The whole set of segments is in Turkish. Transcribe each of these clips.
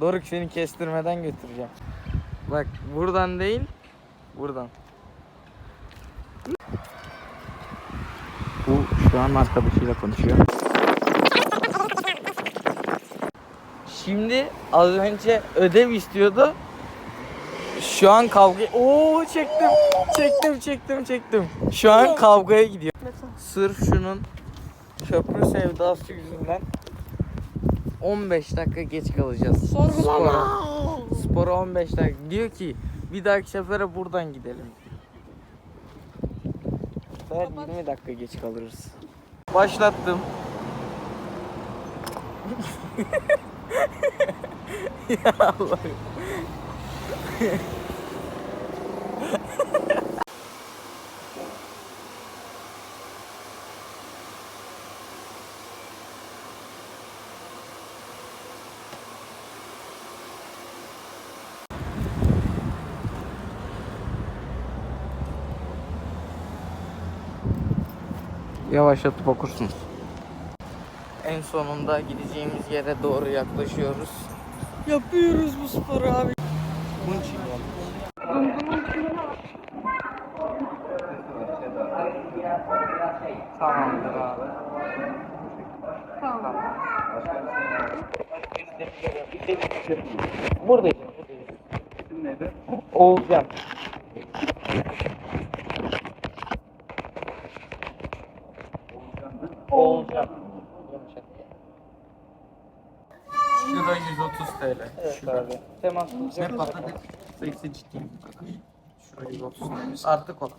Doruk seni kestirmeden götüreceğim. Bak buradan değil, buradan. Bu şu an arkadaşıyla konuşuyor. Şimdi az önce ödev istiyordu. Şu an kavga... Oo çektim. Çektim, çektim, çektim. Şu an kavgaya gidiyor. Sırf şunun köprü sevdası yüzünden 15 dakika geç kalacağız. Spora. Spora 15 dakika. Diyor ki bir dahaki sefere buradan gidelim. Sefer 20 dakika geç kalırız. Başlattım. ya Allah'ım. Yavaşlatıp okursunuz. En sonunda gideceğimiz yere doğru yaklaşıyoruz. Yapıyoruz bu sporu abi. Bunun için Tamamdır abi. Tamam. İsim neydi? Oğulcan. Oğulcan. Şura 130 TL. Evet abi. Temas Ne patladı? Sayısı ciddiyim. Şura 130 TL. Artık olan.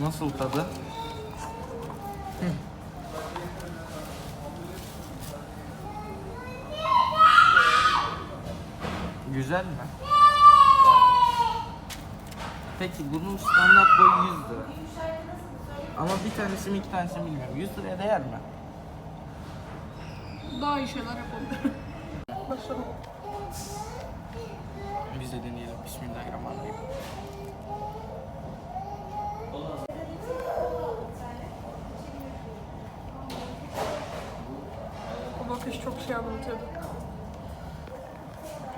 Nasıl tadı? Güzel mi? Peki bunun standart boyu 100 lira. Ama bir tanesi mi iki tanesi mi bilmiyorum. 100 liraya değer mi? Daha iyi şeyler yapalım. Başlayalım. Biz de deneyelim. Bismillahirrahmanirrahim. O bakış çok şey anlatıyordu.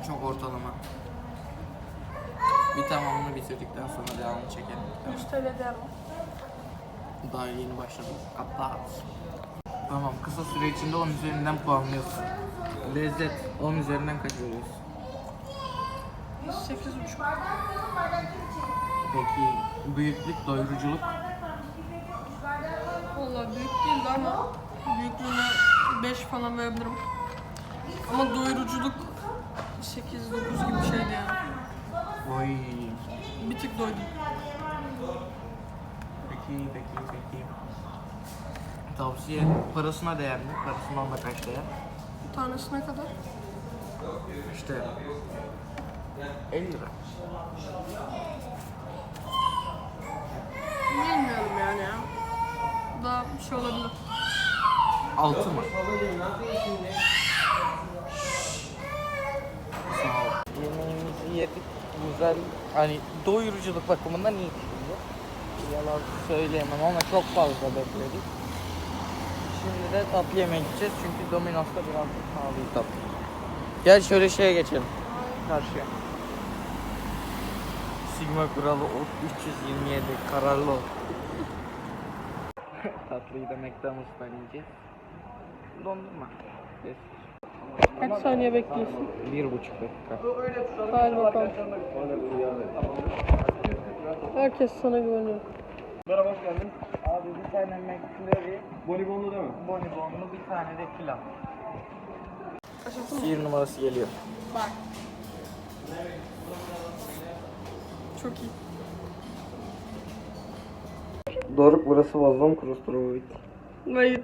Çok ortalama. Bir tamamını bitirdikten sonra devamını çekelim. 100 TL değer mi? Daha yeni başladık. Hatta Tamam kısa süre içinde 10 üzerinden puanlıyorsun. Lezzet 10 üzerinden kaç veriyorsun? 8,5. Peki büyüklük, doyuruculuk Valla büyük değildi ama büyüklüğüne 5 falan verebilirim. Ama doyuruculuk doydum. Peki, peki, peki. Tavsiye parasına değer mi? Parasından da kaç değer? Tanesi ne kadar? İşte 50 lira. Bilmiyorum yani ya. Daha bir şey olabilir. 6 mı? Sağ ol. Yemeğimizi yedik. Güzel. Hani doyuruculuk bakımından iyi şimdi. Yalan söyleyemem ama çok fazla bekledik. Şimdi de tatlı yemeğe gideceğiz çünkü Domino's'ta biraz pahalı tatlı. Gel şöyle şeye geçelim. Karşıya. Sigma kuralı o 327 kararlı ol. Tatlıyı da McDonald's'tan yiyeceğiz. Dondurma. Yes. Kaç saniye bekliyorsun? Bir buçuk dakika. Hadi bakalım. Herkes sana güveniyor. Merhaba hoş geldin. Abi bir tane McFlurry, Bonibonlu değil mi? bonibonlu bir tane de mı? Bir numarası geliyor. Bak. Çok iyi. Doruk burası Vazon Krustrovit. Hayır.